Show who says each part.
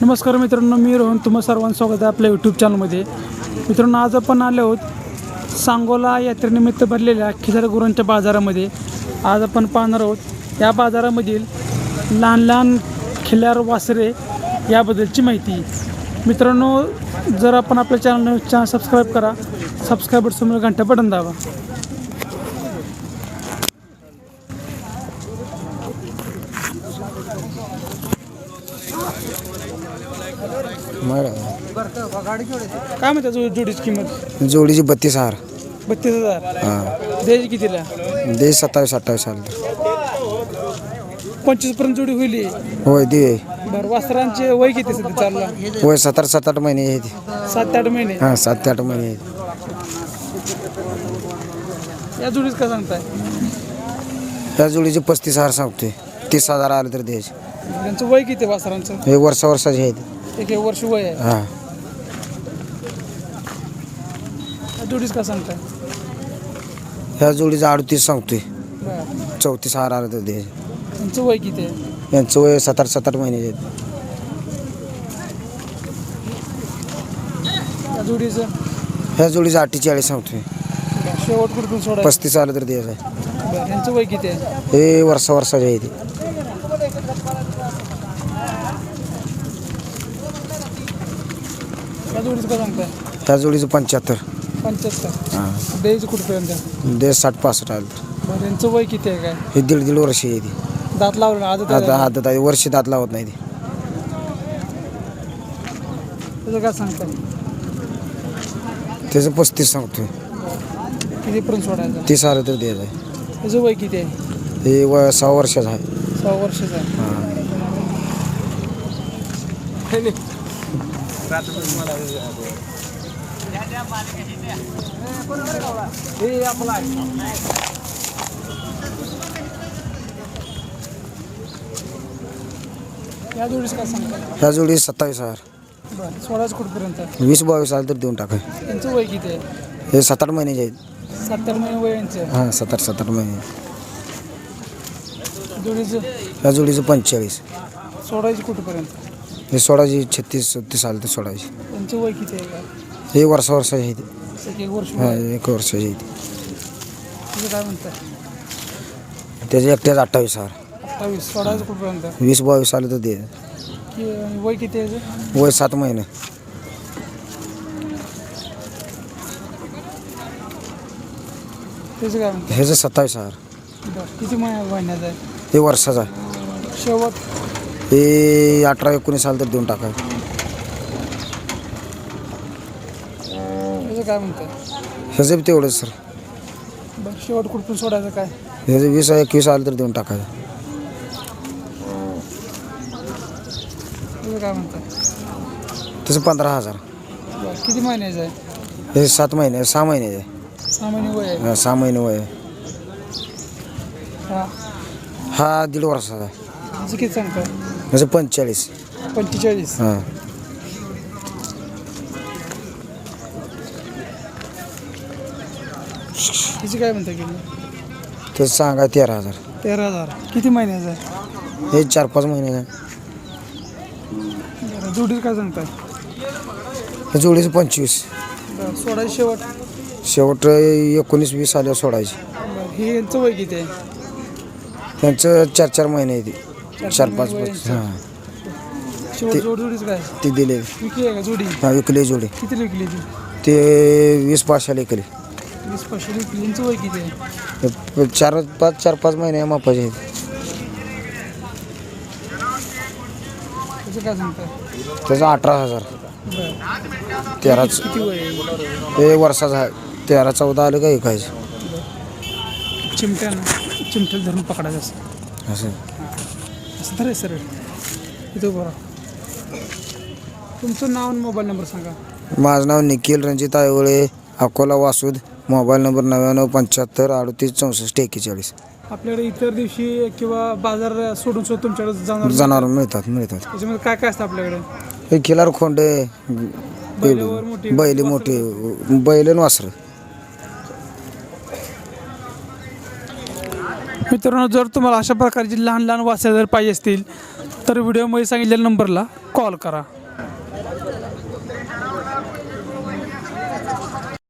Speaker 1: नमस्कार मित्रांनो मी रोहन. तुम्हा सर्वांचं स्वागत आहे आपल्या यूट्यूब चॅनलमध्ये मित्रांनो आज आपण आलो आहोत सांगोला यात्रेनिमित्त भरलेल्या खिसार गुरांच्या बाजारामध्ये. आज आपण पाहणार आहोत या बाजारामधील लहान लहान खिल्लार वासरे याबद्दलची माहिती. मित्रांनो जर आपण आपल्या चॅनल चॅनल सबस्क्राईब करा. सबस्क्राईबर समोर घंटा बटन दावा काय म्हणतात जो जोडीची किंमत?
Speaker 2: जोडीची बत्तीस हार
Speaker 1: बत्तीस हजार.
Speaker 2: हां.
Speaker 1: द्यायची कितीला?
Speaker 2: दे सत्तावीस अठ्ठावीस साल.
Speaker 1: पंचवीसपर्यंत जोडी होईल.
Speaker 2: होय दे
Speaker 1: बरं वासरांचे वय किती सध्या चालला?
Speaker 2: होय सत्तर सात आठ महिने आहे ती.
Speaker 1: सात आठ महिने?
Speaker 2: हां सात ते आठ महिने
Speaker 1: या जोडीच का सांगताय?
Speaker 2: त्या जोडीची पस्तीस हार सांगतोय. तीस हजार आलं तर द्यायचे
Speaker 1: त्यांचं वय किती आहे वासरांचं?
Speaker 2: हे वर्षा वर्षाचे आहेत.
Speaker 1: एक एक वर्ष वय आहे.
Speaker 2: हां.
Speaker 1: का सांगताय?
Speaker 2: ह्या जोडीचं अडतीस सांगतोय.
Speaker 1: बरं.
Speaker 2: चौतीस हार तर द्यायचे
Speaker 1: त्यांचं वय किती आहे?
Speaker 2: यांचं वय सात आठ सात आठ महिने आहेत.
Speaker 1: जोडीचं?
Speaker 2: ह्या जोडीचं अठ्ठेचाळीस सांगतोय.
Speaker 1: शेवट कुठून सोडायचं.
Speaker 2: पस्तीस आलं तर द्यायचं
Speaker 1: बरं वय किती आहे?
Speaker 2: हे वर्षा वर्षाचे आहे ते
Speaker 1: जोडीचं का सांगताय
Speaker 2: ह्या जोडीचं पंच्याहत्तर.
Speaker 1: पंच्याहत्तर.
Speaker 2: हां.
Speaker 1: द्यायचं कुठपर्यंत?
Speaker 2: दे साठ पासष्ट आलं तर
Speaker 1: बरं यांचं वय किती आहे काय?
Speaker 2: हे दीड दीड वर्ष आहे ती.
Speaker 1: दात लावलं ना आदत
Speaker 2: आता
Speaker 1: आहे
Speaker 2: आदत आहे. वर्ष दात लावत नाही ती.
Speaker 1: त्याचं काय सांगताय?
Speaker 2: त्याचं पस्तीस सांगतोय.
Speaker 1: कितीपर्यंत सोडायचं?
Speaker 2: तीस आलं तर द्यायचं आहे.
Speaker 1: त्याचं वय किती आहे?
Speaker 2: हे व सहा वर्षाचं आहे.
Speaker 1: सहा वर्षाचं आहे.
Speaker 2: हां.
Speaker 1: या जोडीस काय सांगताय?
Speaker 2: ह्या जोडी सत्तावीस हजार.
Speaker 1: बरं सोळाच कुठपर्यंत?
Speaker 2: वीस बावीस आलं तर देऊन टाकाय.
Speaker 1: त्यांचं वय किती आहे?
Speaker 2: हे सात आठ महिन्याचे आहेत.
Speaker 1: सत्तर महिने वय यांचं?
Speaker 2: हां सात आठ सात आठ महिने.
Speaker 1: जोडीचं?
Speaker 2: ह्या जोडीचं पंचेचाळीस.
Speaker 1: सोडायची कुठपर्यंत?
Speaker 2: हे सोळाची छत्तीस छत्तीस आलं तर सोळाची
Speaker 1: त्यांचं वय किती आहे काय
Speaker 2: हे वर्षा वर्षाचे आहे ते.
Speaker 1: एक एक वर्ष
Speaker 2: हां
Speaker 1: वय.
Speaker 2: एक वर्षाचे आहे ते.
Speaker 1: तुझं काय म्हणताय?
Speaker 2: त्याचे एकट्याच अठ्ठावीस हजार.
Speaker 1: अठ्ठावीस सोडायचं कुठपर्यंत?
Speaker 2: वीस बावीस आलं तर
Speaker 1: की वय किती आहे याचं?
Speaker 2: वय सात महिने.
Speaker 1: त्याचं काय म्हणताय?
Speaker 2: ह्याचं सत्तावीस हजार.
Speaker 1: बरं किती महिन्याचं आहे?
Speaker 2: हे वर्षाचं आहे.
Speaker 1: शेवट.
Speaker 2: हे अठरा एकोणीस आलं तर देऊन टाकाय
Speaker 1: त्याचं काय
Speaker 2: ह्याचं बी तेवढंच सर.
Speaker 1: बरं शेवट कुठून सोडायचं काय?
Speaker 2: ह्याचं वीस एकवीस आलं तर देऊन टाकायचं
Speaker 1: त्याचं काय
Speaker 2: त्याचं पंधरा हजार.
Speaker 1: बरं किती महिन्याचं आहे?
Speaker 2: हे सात महिने सहा महिने आहे.
Speaker 1: सहा महिने वय आहे.
Speaker 2: हा, सहा महिने वय आहे.
Speaker 1: हा.
Speaker 2: हा दीड वर्षाचा आहे.
Speaker 1: त्याचं किती
Speaker 2: ह्याचं पंचेचाळीस.
Speaker 1: पंचेचाळीस.
Speaker 2: हां.
Speaker 1: त्याची काय म्हणताय किती
Speaker 2: त्याचं सांगा तेरा हजार.
Speaker 1: तेरा हजार. किती महिन्याचं आहे
Speaker 2: हे चार पाच महिने
Speaker 1: बरं जोडीचं काय सांगताय?
Speaker 2: जोडीचं पंचवीस.
Speaker 1: बरं सोडायची शेवट?
Speaker 2: शेवट एकोणीस वीस आल्यावर सोडायची.
Speaker 1: बरं हे यांचं वय किती आहे?
Speaker 2: त्यांचं चार चार महिने आहे ते.
Speaker 1: चार
Speaker 2: पाच पाच. हां.
Speaker 1: जोडीच काय?
Speaker 2: ते दिले.
Speaker 1: विकली आहे का जोडी?
Speaker 2: हां विकले जोडे.
Speaker 1: किती विकली ती?
Speaker 2: ते वीस पाचशेला विकले.
Speaker 1: वीस पाचशे विकली. यांचं वय किती आहे?
Speaker 2: चार पाच चार पाच महिने मापाचे. आहेत
Speaker 1: त्याचं काय सांगताय?
Speaker 2: त्याचं अठरा हजार.
Speaker 1: बरं.
Speaker 2: तेराच.
Speaker 1: किती वय आहे?
Speaker 2: हे वर्षाचं आहे तेरा चौदा आलं का ऐकायचं
Speaker 1: चिमट्यानं चिमट्याला धरून पकडायचं असं.
Speaker 2: असं
Speaker 1: असं धराय सरळ. इथं बरं तुमचं नाव आणि मोबाईल नंबर सांगा.
Speaker 2: माझं नाव निखिल रणजित आयवळे अकोला वासूद. मोबाईल नंबर नव्याण्णव पंच्याहत्तर अडतीस चौसष्ट एक्केचाळीस.
Speaker 1: आपल्याकडे इतर दिवशी किंवा बाजार सोडून सोडून तुमच्याकडे जाणार
Speaker 2: जनावर मिळतात मिळतात.
Speaker 1: त्याच्यामध्ये काय काय असतं आपल्याकडे?
Speaker 2: हे खिलार खोंडे
Speaker 1: बैलावर मोठी
Speaker 2: बैल मोठी बैल आणि वासरं.
Speaker 1: मित्रांनो जर तुम्हाला अशा प्रकारची लहान लहान वास्या जर पाहिजे असतील तर व्हिडिओमध्ये सांगितलेल्या नंबरला कॉल करा.